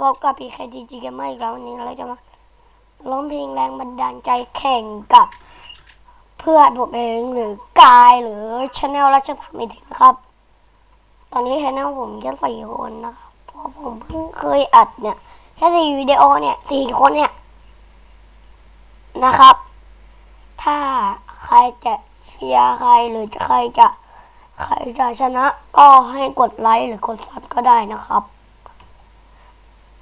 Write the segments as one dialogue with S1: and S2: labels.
S1: พบกับพีเคดีจีเกมเมอร์อีกแล้ววันนี้เราจะมาร้องเพลงแรงบันดาลใจแข่งกับ เพื่อนผมเองหรือกายหรือชาแนลรัชธรรมอีกทีนะครับ ตอนนี้ชาแนลผมแค่สี่คนนะครับเพราะผมเพิ่งเคยอัดเนี่ยแค่สี่วิดีโอเนี่ยสี่คนเนี่ยนะครับ ถ้าใครจะเชียร์ใครหรือใครจะใครจะชนะก็ให้กดไลค์หรือกดซับก็ได้นะครับ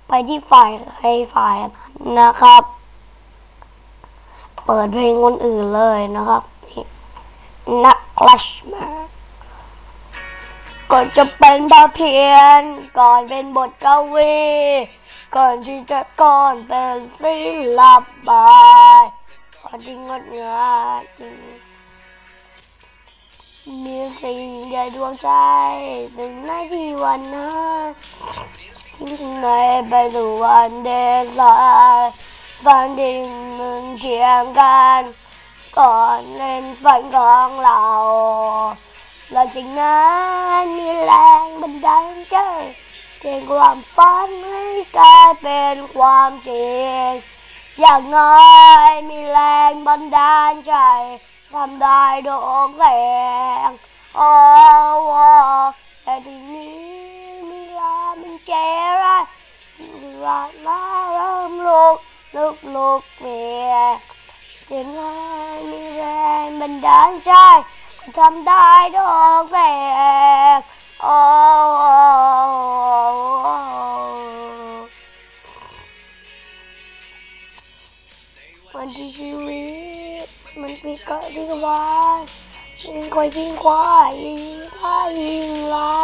S1: ไปที่ฝ่ายใครฝ่ายนั้นนะครับ เปิดเพลงคนอื่นเลยนะครับนักลัชมาก่อนจะเป็นบาเพียน ก่อนเป็นบทกวี ก่อนที่จะก่อนเป็นศิลปะก่อนที่งดงามจริงมีสิ่งใหญ่ดวงใจถึงในที่วันนั้น ทิ้งในไปสู่วันเดซายฝันดิ่งมึงเคียงกันก่อนเล่นฝันของเราและจริงนั้นมีแรงบันดาลใจเก่งความฝันให้กลายเป็นความจริง อย่างน้อยมีแรงบันดาลใจทำได้โดกแสงโอ้ ลาลาเริ่มลุกลุกลุกเมียจะน้อยมีแรงบันดาลใจทำได้โดกแสงโอ้โหวันที่ชีวิตมันมีเกิดที่วายยิงควายยิงควายยิงควายยิงลา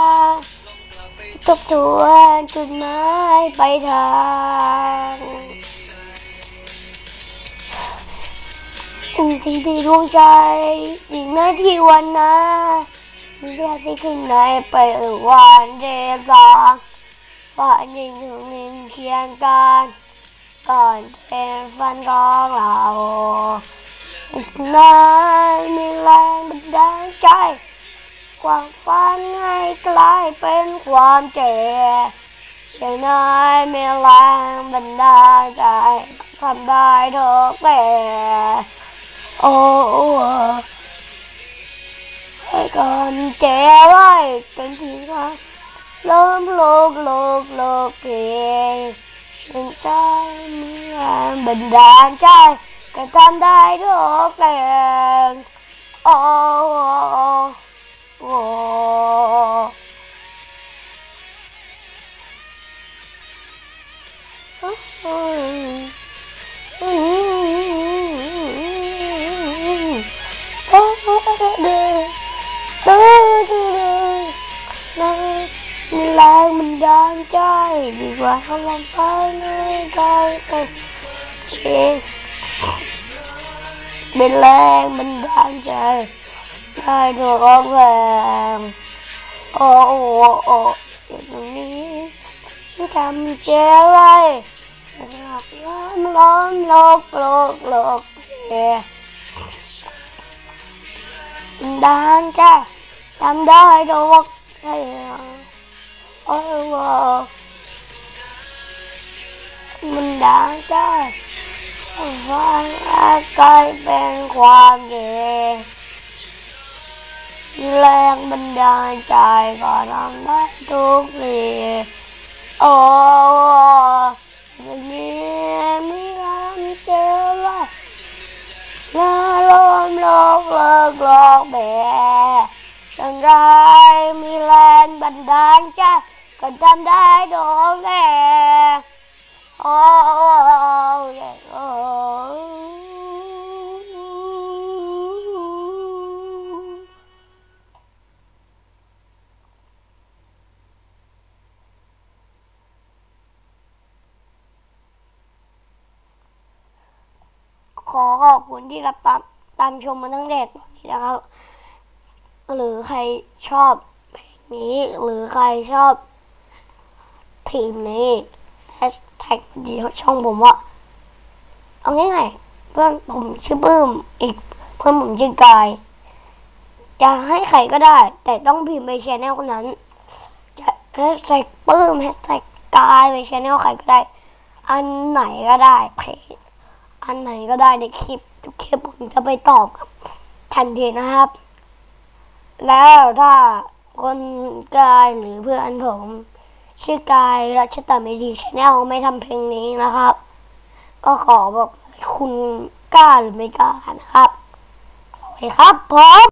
S1: ทบทวนจุดหมายไปลายทาง สิ่งที่ที่ดวงใจ สิ่งนั้นที่วันนั้นมีเรื่องที่ขึ้นในไปวันเดซางฝันยิ่งถึงมินเคียงกันก่อนเป็นฟันของเรานั้นมีแรงบันดาลใจ ความฝันให้กลายเป็นความเจ็บอย่างน้อยมีแรงบันดาลใจทำได้ทุกแต่โอ้ให้ก่อนเจ็บไว้จนทีว่าเริ่มโลกโลกโลกเกยฉันใจมีแรงบันดาลใจก็ทำได้ทุกอย่างโอ้โอ้มีแรงบันดาลใจดีกว่าเขาลองไปในใจเป็นเองเป็นแรงบันดาลใจได้ทุกแรงโอ้โอ้โอ้อย่างนี้ไม่ทำเจ้ไรหลอกล้อมล้อมโลกโลกโลกเย่บันดาลใจทำได้ทุกอย่างโอ้ โหมันดังใจฟังอากายเป็ นความเย็นมีแรงบันดาลใจก็ทำได้ทุกสิ่งโอ้วัน นี้มีรำเจอว่าลาลมโลกเลิกโลกแบจังไรมีแรงบัน ขอขอบคุณที่รับตามตามชมมาตั้งแต่ตอนนี้นะครับ หรือใครชอบนี้หรือใครชอบ ทีมนี้แฮชแท็กดีช่องผมว่า เอาง่ายๆเพื่อนผมชื่อปื้มอีกเพื่อนผมชื่อกายจะให้ใครก็ได้ แต่ต้องพิมพ์ไปแชแนลคนนั้นจะแฮชแท็กปื้มแฮชแท็กกายไปชแนลใครก็ได้ อันไหนก็ได้เพจ อันไหนก็ได้ในคลิปทุกคลิปผมจะไปตอบทันทีนะครับ แล้วถ้าคนกายหรือเพื่อนผมชื่อกายรัชตาเมดีชแนลไม่ทำเพลงนี้นะครับ ก็ขอบอกคุณกล้าหรือไม่กล้านะครับสวัสดีครับผม